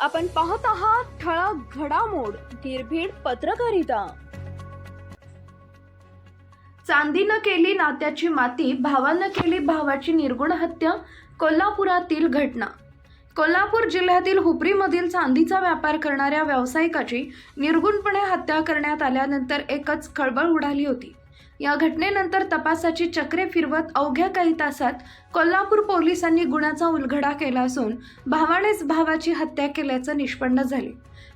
आपण पाहत आहात ठळक घडामोड निर्भीड पत्रकारिता. चांदीनं केली नात्याची माती भावानं केली भावाची निर्गुण हत्या कोल्हापुरातील घटना. कोल्हापूर जिल्ह्यातील हुपरीमधील चांदीचा व्यापार करणाऱ्या व्यावसायिकाची निर्गुणपणे हत्या करण्यात आल्यानंतर एकच खळबळ उडाली होती. या घटनेनंतर तपासाची चक्रे फिरवत अवघ्या काही तासात कोल्हापूर पोलिसांनी गुन्ह्याचा उलगडा केला असून भावानेच भावाची हत्या केल्याचं निष्पन्न झाले.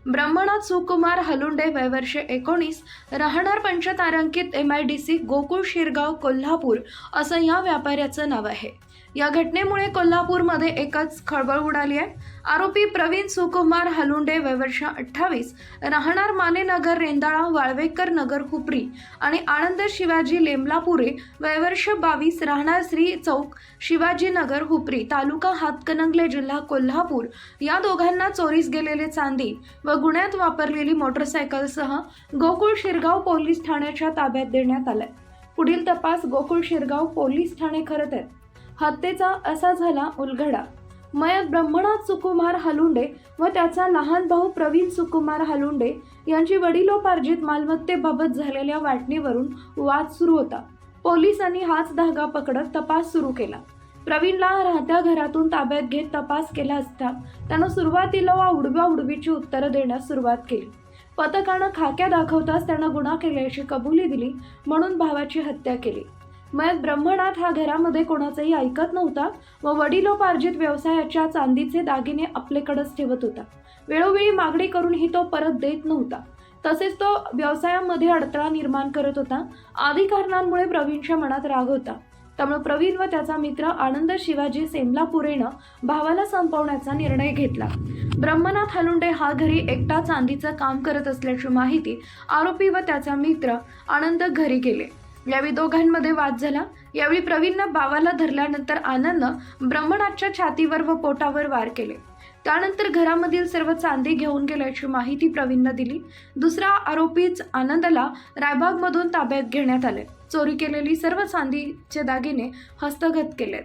ब्रह्मनाथ सुकुमार हलुंडे वयवर्ष एकोणीस राहणार पंचतारांकित M I D C Gokul Shirgaon Kolhapur असं या व्यापाऱ्याचं नाव आहे. या घटनेमुळे कोल्हापूरमध्ये एकच खळबळ उडाली आहे. आरोपी प्रवीण सुकुमार हलुंडे वयवर्ष अठ्ठावीस राहणार मानेनगर रेंदाळा वाळवेकर नगर हुपरी आणि आनंद शिवाजी लेमलापुरे वयवर्ष बावीस राहणार श्री चौक शिवाजीनगर हुपरी तालुका हातकणंगले जिल्हा कोल्हापूर. या दोघांना चोरीस गेलेले चांदी व गुन्ह्यात वापरलेली मोटरसायकलसह गोकुळ शिरगाव पोलीस ठाण्याच्या ताब्यात देण्यात आलाय. पुढील तपास गोकुळ शिरगाव पोलीस ठाणे करत आहेत हत्येचा असा झाला उलगडा. मयत ब्रह्मनाथ सुकुमार हलुंडे व त्याचा लहान भाऊ प्रवीण सुकुमार हलुंडे यांची वडिलोपार्जित मालमत्तेबाबत झालेल्या वाटणीवरून वाद सुरू होता. पोलिसांनी हाच धागा पकडत तपास सुरू केला. प्रवीणला राहत्या घरातून ताब्यात घेत तपास केला असता त्यानं सुरुवातीला वा उडव्या उडवीची उत्तरं देण्यास सुरुवात केली. पथकानं खाक्या दाखवताच त्यानं गुन्हा केल्याची कबुली दिली म्हणून भावाची हत्या केली. मयत ब्रह्मनाथ हा घरामध्ये कोणाचंही ऐकत नव्हता व वडिलोपार्जित व्यवसायाच्या चांदीचे दागिने आपल्याकडेच ठेवत होता. वेळोवेळी मागणी करूनही तो परत देत नव्हता. तसेच तो व्यवसायामध्ये अडथळा निर्माण करत होता. आदी कारणांमुळे प्रवीणच्या मनात राग होता. त्यामुळे प्रवीण व त्याचा मित्र आनंद शिवाजी सेमलापुरेनं भावाला संपवण्याचा निर्णय घेतला. ब्रह्मनाथ हलुंडे हा घरी एकटा चांदीचं काम करत असल्याची माहिती आरोपी व त्याचा मित्र आनंद घरी गेले. यावेळी दोघांमध्ये वाद झाला. यावेळी प्रवीणनं बावाला धरल्यानंतर आनंदनं ब्रह्मनाथच्या छातीवर व पोटावर वार केले. त्यानंतर घरामधील सर्व चांदी घेऊन गेल्याची माहिती प्रवीणनं दिली. दुसरा आरोपीच आनंदला रायबागमधून ताब्यात घेण्यात आले. चोरी केलेली सर्व चांदीचे दागिने हस्तगत केलेत.